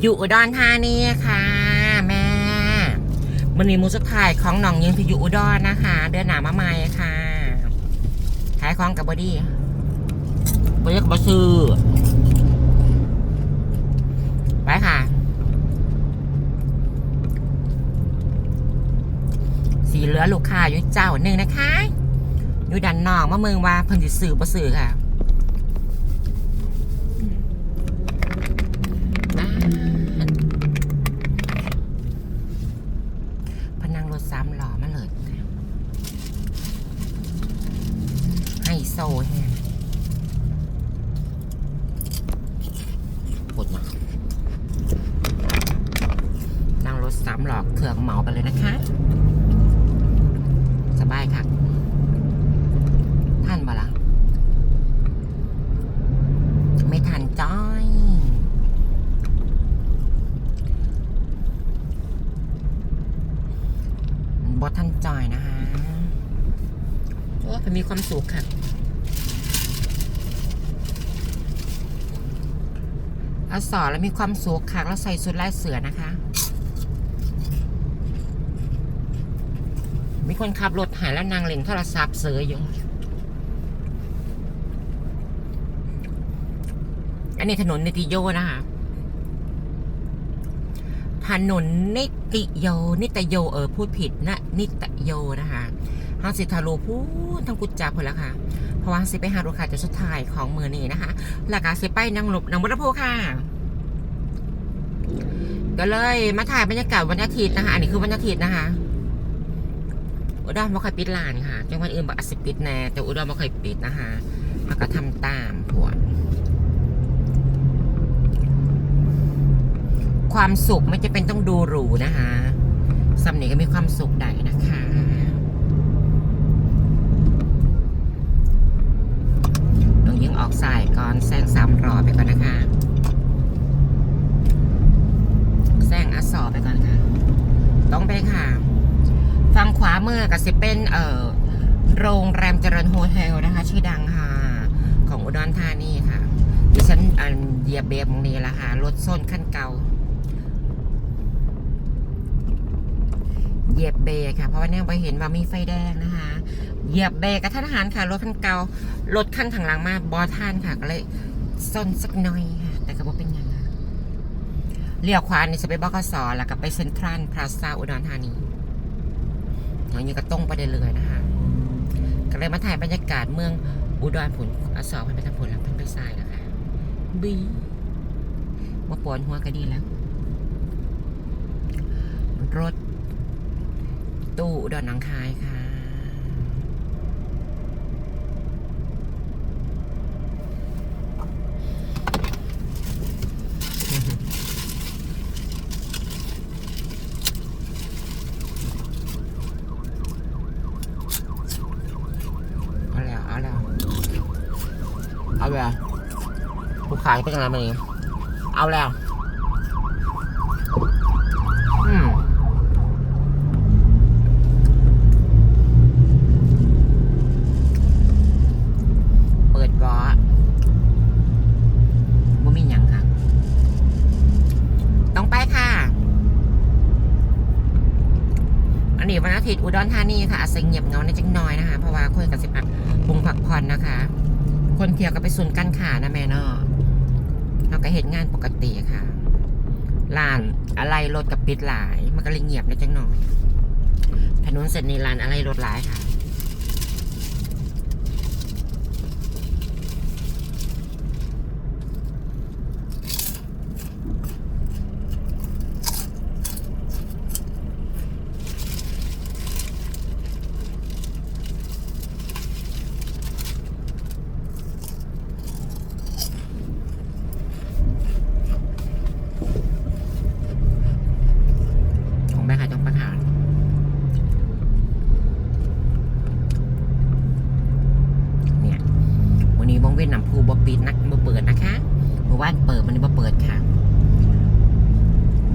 อยู่อุดรธานีค่ะ แม่มันนี้มูสุดท้ายของหนองยิงที่อยู่อุดรนะคะ เดือนหนามาใหม่ค่ะ ขายของกับบอดี้บอดี้กับบอซื้อไปค่ะ สีเหลือลูกค้าอยู่เจ้าหนึ่งนะคะอยู่ดันนอกมาเมืองว่าเพิ่นสิซื้อบ่ซื้อค่ะ โซแฮงปวดมานั่งรถสามหลอกเครื่องเหมาไปเลยนะคะ สบายค่ะ ท่านบ่ละไม่ทันจ้อยบอท่านจอยนะคะโอ้ผมมีความสุขค่ะ เอาสอนแล้วมีความสุขค่ะแล้วใส่สุดลายเสือนะคะ มีคนขับรถหายแล้วนางเล่นโทรศัพท์เสืออยู่ อันนี้ถนนนิติโยนะคะถนนนิติโย นิตโยเออพูดผิดนะ นิตโยนะคะห้างสิทาโลพูดทั้งกุจจาพนละค่ะ เพราะว่าสิไปหาลูกค้าจะสุดท้ายของมือนี้นะคะหลักการสิไปนางหลบนางบุรพูค่ะก็เลยมาถ่ายบรรยากาศวันอาทิตย์นะคะ อันนี้คือวันอาทิตย์นะคะ อุดรไม่ค่อยปิดร้านค่ะจังหวัดอื่นบอกอสิปิดแน่แต่อุดรไม่ค่อยปิดนะคะแล้วก็ทำตามพวความสุขไม่จะเป็นต้องดูหรูนะคะสำเนียงก็มีความสุขได้นะคะต้ ออกสายก่อนแซงสามรอไปก่อนนะคะแซงอสอไปก่อนค่ะต้องไปค่ะฝั่งขวามือก็สิเป็นเอ่อโรงแรมเจริญโฮเทลนะคะ ชื่อดังค่ะ ของอุดรธานีค่ะดิฉันอันเหยียบเบรกตรงนี้ละค่ะรถส้นขั้นเก่าเหยียบเบรกค่ะ เพราะว่าเนี่ยไปเห็นว่ามีไฟแดงนะคะ เหยียบเบรกกับท่านหารค่ะ รถคันเก่ารถขั้นข้างหลังมาบอท่านค่ะก็เลยส้นสักหน่อยค่ะ แต่ก็บ่เป็นอย่างนั้นเลี้ยวขวานี่จะไปบกสแล้วก็ไปเซ็นทรัลพลาซาอุดรธานีอย่างนี้ก็ตรงไปได้เลยนะคะก็เลยมาถ่ายบรรยากาศเมืองอุดรผลอสอพันไปทางผลแล้วพันไปทรายนะคะบีมาปวดหัวก็ดีแล้ว รถตู้อุดรหนังคายค่ะ เอาแล้ว เอาแล้ว เอาแล้วผู้ขายเป็นอะไรมาเนี่ยเอาแล้ว อืมเปิดวอบ่มีหยังค่ะ ต้องไปค่ะ อันนี้วันอาทิตย์อุดรธานีค่ะอาจจะเงียบเหงาในจังน้อยนะคะ เพราะว่าคุยกับสิพักปรุงผักผ่อนนะคะ คนเที่ยวก็ไปศูนย์การค้านะแม่เนาะเราก็เห็นงานปกติค่ะร้านอะไรรถกับปิดหลาย มันก็เลยเงียบเลยจังหน่อยถนนเส้นนี้ร้านอะไรรถหลายค่ะ ของแม่ขายตรงประหารเนี่ย วัน รูบอปิดนักบ่เปิดนะคะเมื่อวานเปิดมันนี้บ่เปิดค่ะ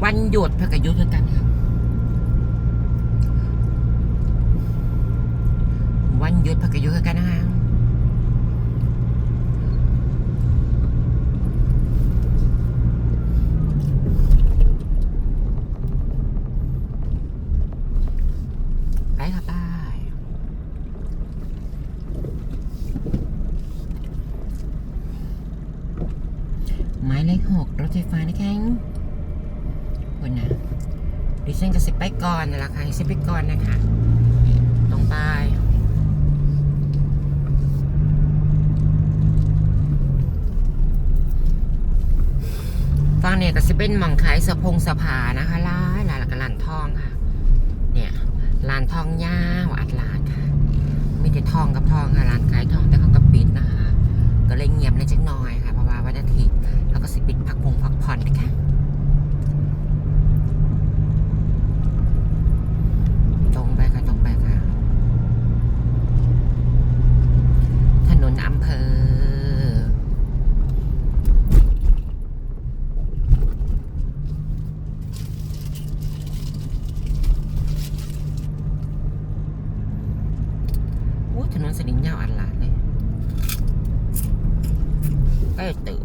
วันหยุดพักยุดคือกันค่ะวันหยุดพักยุดคือกันนะคะ หมายเลขหกรถไฟฟ้านะคะคนนะ ดิฉันจะสิบไปก่อนนะล่ะค่ะสิบไปก่อนนะคะตรงไปฟังเนี่ยก็จะเป็นหม่องขายสะพงสะพานะคะร้ายลายแล้วก็ร้านทองค่ะ เนี่ยร้านทองย่าวอัดลาดค่ะมีแต่ทองกับทองค่ะร้านขายทองแต่เขาก็ปิดนะคะ ก็เลยเงียบในจักน่อยค่ะเพราะว่าวันอาทิตย์แล้วก็สิปิดพักพงพักผ่อนนะคะตรงไปค่ะตรงไปค่ะ ถนน อำเภอโอ้ถนนสนิมยาวอันหลาดเลยใกล้ตื่น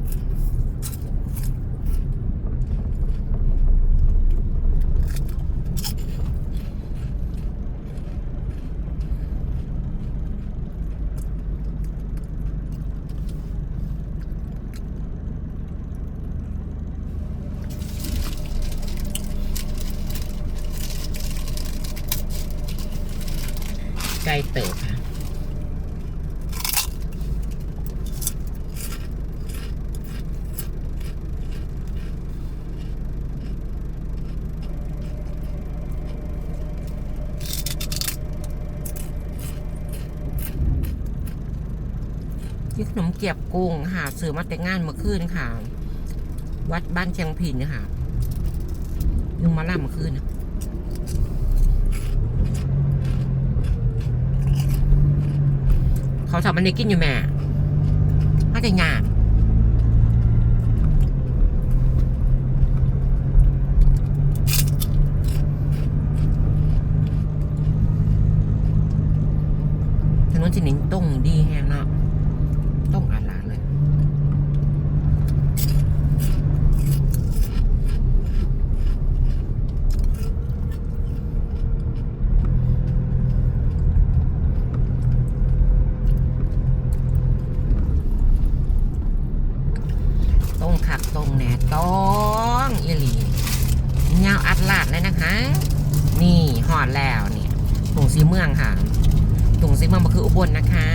ใกล้เติบค่ะ ที่ข นมเกียบกุ้งค่ะซื้อมาแต่งงานเมื่อคืนค่ะ วัดบ้านเชียงพินค่ะยังมาล่าเมื่อคืนเขาทำมันได้กินอยู่แม่มาแต่งงานถนนจินิงต้งดีแฮงเนาะ ต้องอ่านหลานเลย ตรงขักตรงแหน่ต้องอีหลีเงาวอัดลาดเลยนะคะ นี่หอดแล้วเนี่ยถุงสีเมืองค่ะถุงสีเมืองมันคืออุบลนะคะ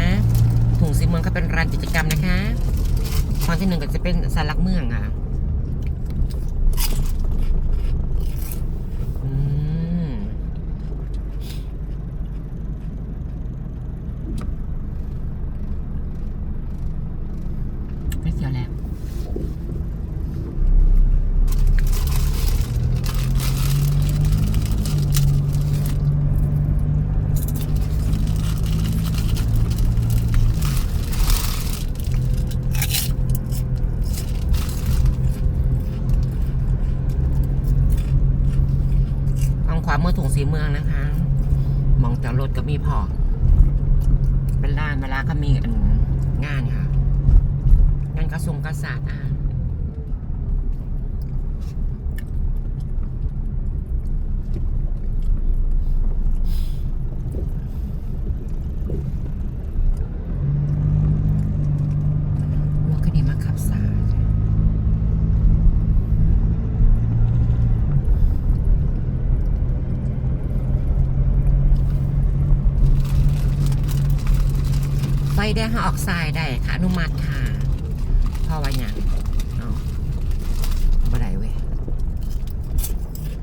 ถุงสีเมืองเขาเป็นร้านกิจกรรมนะคะฝั่งที่หนึ่งก็จะ เป็นสารหลักเมืองอะอืมไม่เสียวแล้ว ทางขวามือถุงสีเมืองนะคะ มองจากรถก็มีพอ เป็นร้านเวลาก็มีอันงานค่ะ งานกระทรวงกษาตริย์อะรถคันนี้มาขับสาย ไฟแดงเขาออกซ้ายได้ค่ะอนุมัติค่ะพราะว่าอย่างบ่ได้เว้ย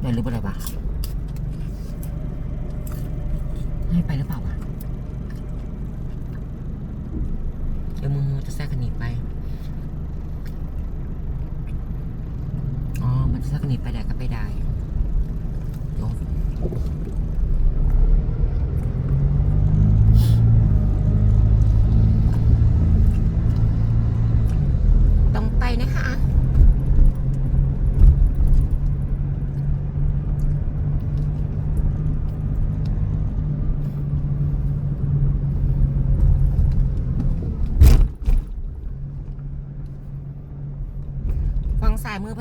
ได้หรือบ่ได้ปะให้ไปหรือเปล่าวะเดี๋ยวมึงจะแทรกกันหนีไป อ๋อ มันจะแทรกกันหนีไปได้ก็ไปได้โย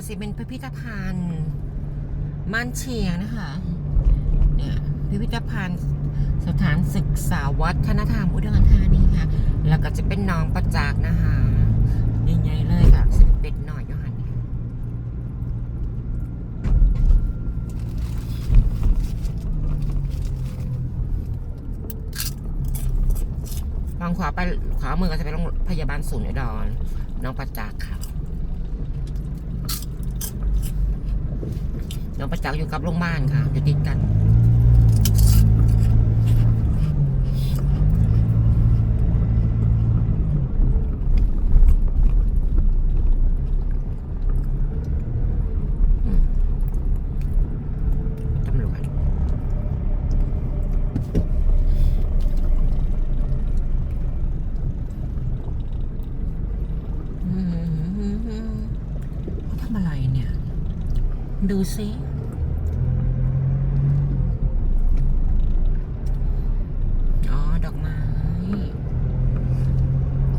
สิเป็นพิพิธภัณฑ์มันเชียงนะคะเนี่ยพิพิธภัณฑ์สถานศึกษาวัฒนธรรมอุดรธานีค่ะ แล้วก็จะเป็นน้องประจักษ์นะคะใหญ่ๆเลยค่ะสิเป็ดหน่อยย้อนทางขวาไปขวามือก็จะเป็นโรงพยาบาลศูนย์อุดรน้องประจักษ์ค่ะ น้องประจักษ์อยู่กับโรงพยาบาลค่ะอยู่ติดกัน ตำรวจอืมเขาทำอะไรเนี่ย ดูสิอ๋อ ดอกไม้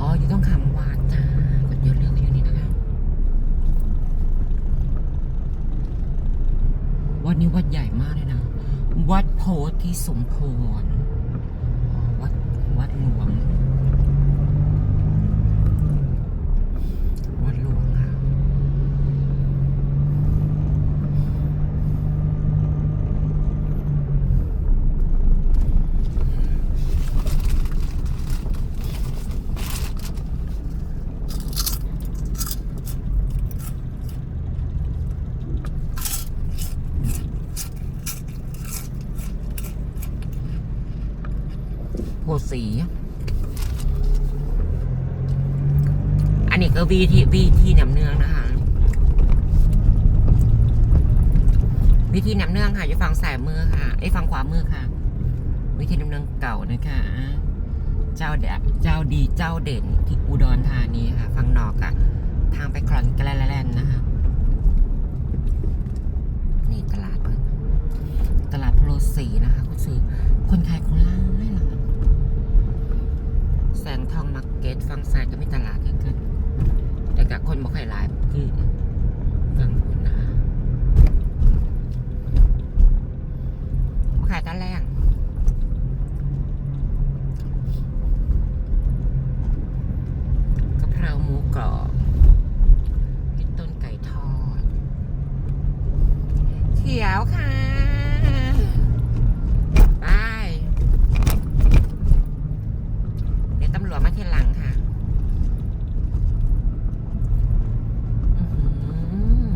อ๋อ อยู่ต้องคำวาดจ้ากดเดี๋ยวเลือกอยู่นี่นะคะวัดนี้วัดใหญ่มากเลยนะ วัดโพธิสมพรอ๋อวัดวัดหลวง วัดหลวงค่ะ โพสี อันนี้ก็ วีที่วีที่นำเนืองนะคะวิธีน้ำเนืองค่ะอยู่ฝั่งซ้ายมือค่ะไอ้ฝั่งขวามือค่ะ วิธีน้ำเนืองเก่านะคะ เจ้าเดเจ้าดีเจ้าเด่นที่อุดรธานีค่ะฝั่งนอกอะทางไปคลอนแกลแลนนะคะนี่ตลาดเพิ่นตลาดโพโลสีนะคะคุณซื้อคนขายคนล่างไม่หรอแสงทองมาร์เก็ตฝั่งซ้ายก็มีตลาดเกิน แต่กับคนบ่ค่อยหลายคือฝั่งคุณนะบ่ขายตอนแรกกะเพราหมูกรอบพริกต้นไก่ทอด เขียวค่ะบาย เดี๋ยวตำรวจมาทีหลังค่ะอื้อหือ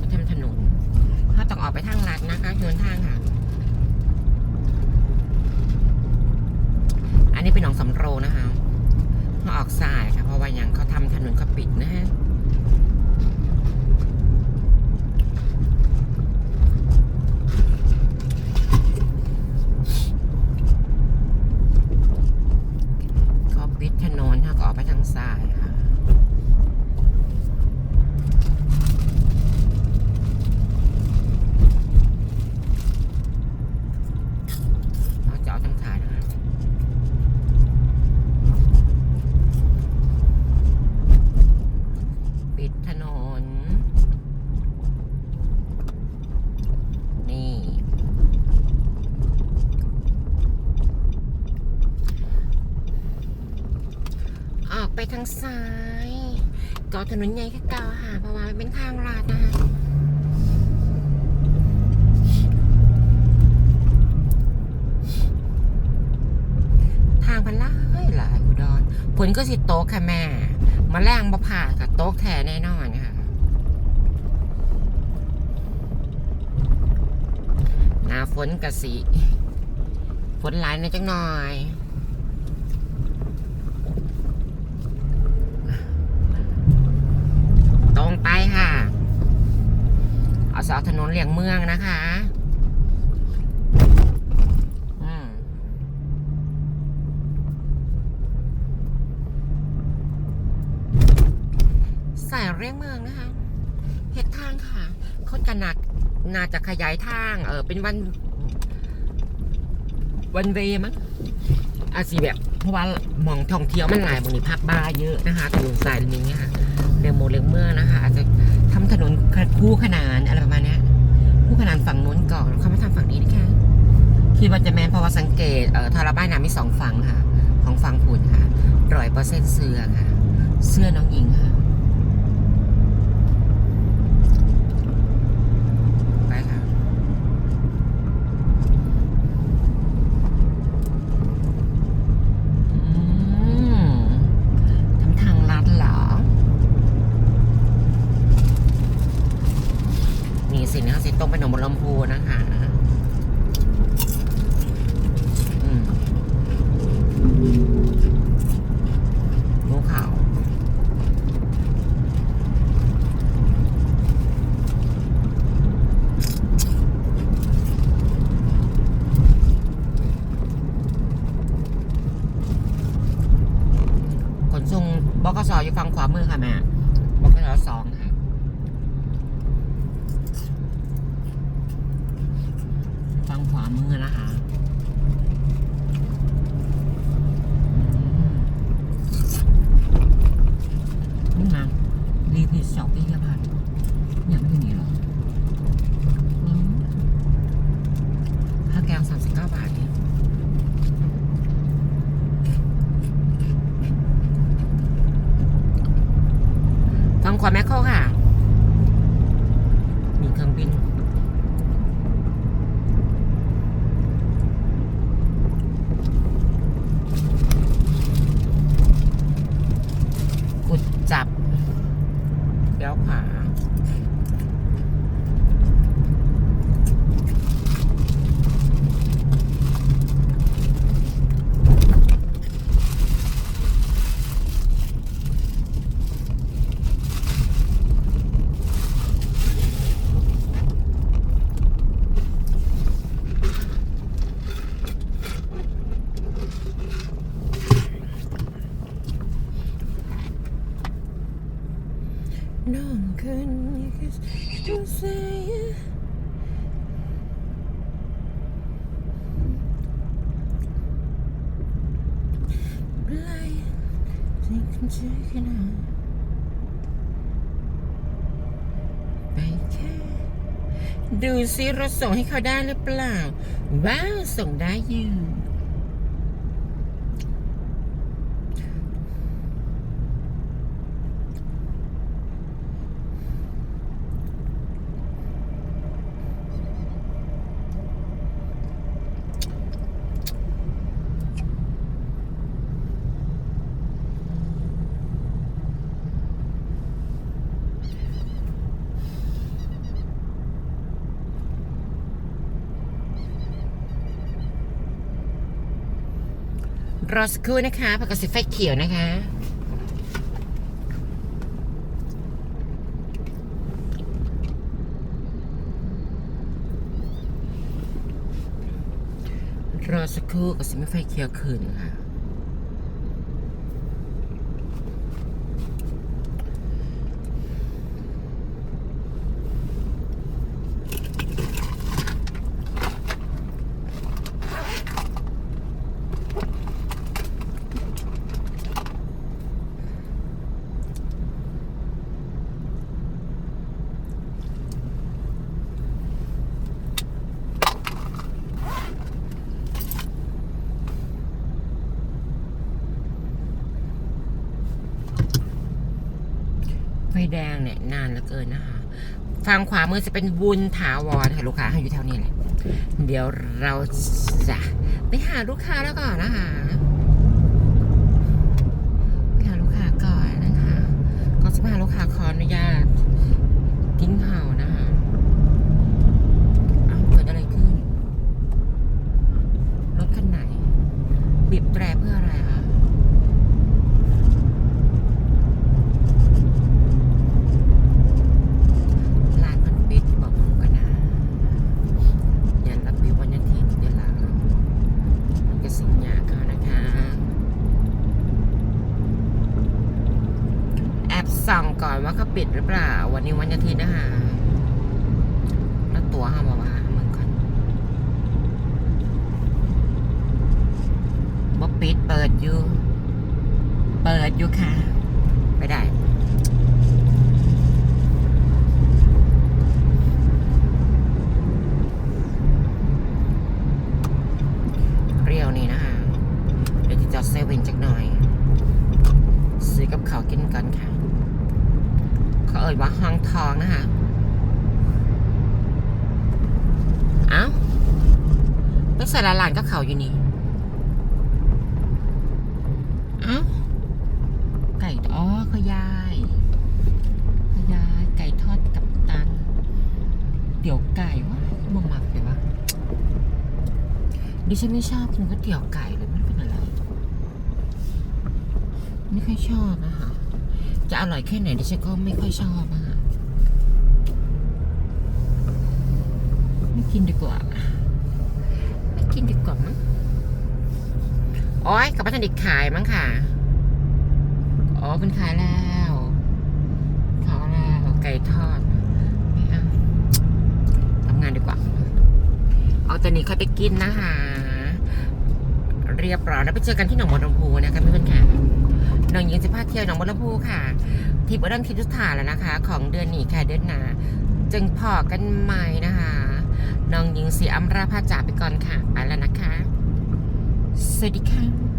จะทำถนน ถ้าต้องออกไปทางลัดนะคะเดินทางค่ะ อันนี้เป็นหนองสำโรงนะคะเขาออกซ้ายค่ะ เพราะว่ายังเขาทำถนนเขาปิดนะฮะ เขาปิดถนนถ้าก็ออก ไปทางซ้ายค่ะ เราจะเอาทางซ้ายนะคะปิดถนน นี่ ออกไปทางซ้ายก็ถนนใหญ่แค่เก่าค่ะ เพราะว่ามันเป็นทางลาดนะคะ ทางพันล่ายหลายอุด รผลก็สิโต๊ะค่ะแม่มาแรงบ่ผ่าค่ะโต๊ะแท้แน่นอนค่ะหน้าฝนกะสิฝนหลายนอยจังหน่อยตรงไปค่ะ เอาสาถนนเลี่ยงเมืองนะคะ อืมสาย เลี่ยงเมืองนะคะเหตุทางค่ะเขาจะหนักน่าจะขยายทาง เออเป็นวัน วันเวย์มั้งอาจสิแบบ เพราะว่ามองท่องเที่ยวมันหลายบางทีพักบ้าเยอะนะคะถนนสายนี้ค่ะเรียโมเลงเมื่อนะคะ อาจจะทำถนนคู่ขนานอะไรประมาณนี้คู่ขนานฝั่งนู้นก่อนเขามาทำฝั่งนี้นะคะคิดว่าจะแมนเพราะว่าสังเกตเอ่อทาราบ้านน้ำมีสองฝั่งค่ะ ของฝั่งผุนค่ะร้อยเปอร์เซ็นต์เสื้อค่ะ เสื้อน้องหญิงค่ะ ที่ใจขนาดไปแค่ดูซิเราส่งให้เขาได้หรือเปล่า ว้าว ส่งได้อยู่ รอสักครู่นะคะปกติไฟเขียวนะคะ รอสักครู่ก็สิไม่ไฟเขียวคืนค่ะ เนี่ยนานเหลือเกินนะคะฝั่งขวามือจะเป็นวุญถาวรค่ะลูกค้าอยู่แถวนี้แหละเดี๋ยวเราจะไปหาลูกค้าแล้วก่อนนะคะไปหาลูกค้าก่อนนะคะก็จะมาหาลูกค้าขออนุญาตทิ้งเห่านะคะเอ้าเกิดอะไรขึ้น รถคันไหน บีบแตรเพื่ออะไรคะ ร้านมันปิดบอกมึงกันนะยันรับวิววันยันทีนเวลามันก็สิงยาเขานะคะ แอบส่องก่อนว่าเขาปิดหรือเปล่า วันนี้วันอาทิตย์นะคะแล้วตัวห้ามาวามึงก่อนบ่ปิดเปิดอยู่ เปิดอยู่ค่ะ ไปได้ เรียวนี่นะคะ เดเซเว่นจักหน่อย ซื้อกับข้าวกินกันค่ะ เขาเอ่ยว่าห้องทองนะคะเอ้าไม่ใส่ละลานก็เขาอยู่นี่เอ้าไก่อ๋อเขายายขายายไก่ทอดกับตันเตี๋ยวไก่วะมหมักเลยวะดิฉันไม่ชอบกินก๋วยเตี๋ยวไก่เลยมันเป็นอะไร ไม่ ค่อยชอบอะค่ะ จะอร่อยแค่ไหนดิฉันก็ไม่ค่อยชอบอะค่ะ ไม่กินดีกว่า ไม่กินดีกว่ามั้งโอ้ยกับพัฒนิกขายมั้งค่ะ อ๋อเป็นขายแล้วขายแล้วไก่ทอดไม่เอาทำงานดีกว่า เอาตันี้ค่อยไปกินนะคะเรียบร้อยแล้วไปเจอกันที่หนองบัวลำพูนะคะเพื่อนๆค่ะ น้องหญิงจะพาเที่ยวหนองบัวลำพูค่ะที่บดันทิพย์ทุกฐายแล้วนะคะ ของเดือนนี้ค่ะเดือนหนาจึงพอกันใหม่นะคะน้องหญิงสีอัมราพาจากไปก่อนค่ะไปแล้วนะคะ สวัสดีค่ะ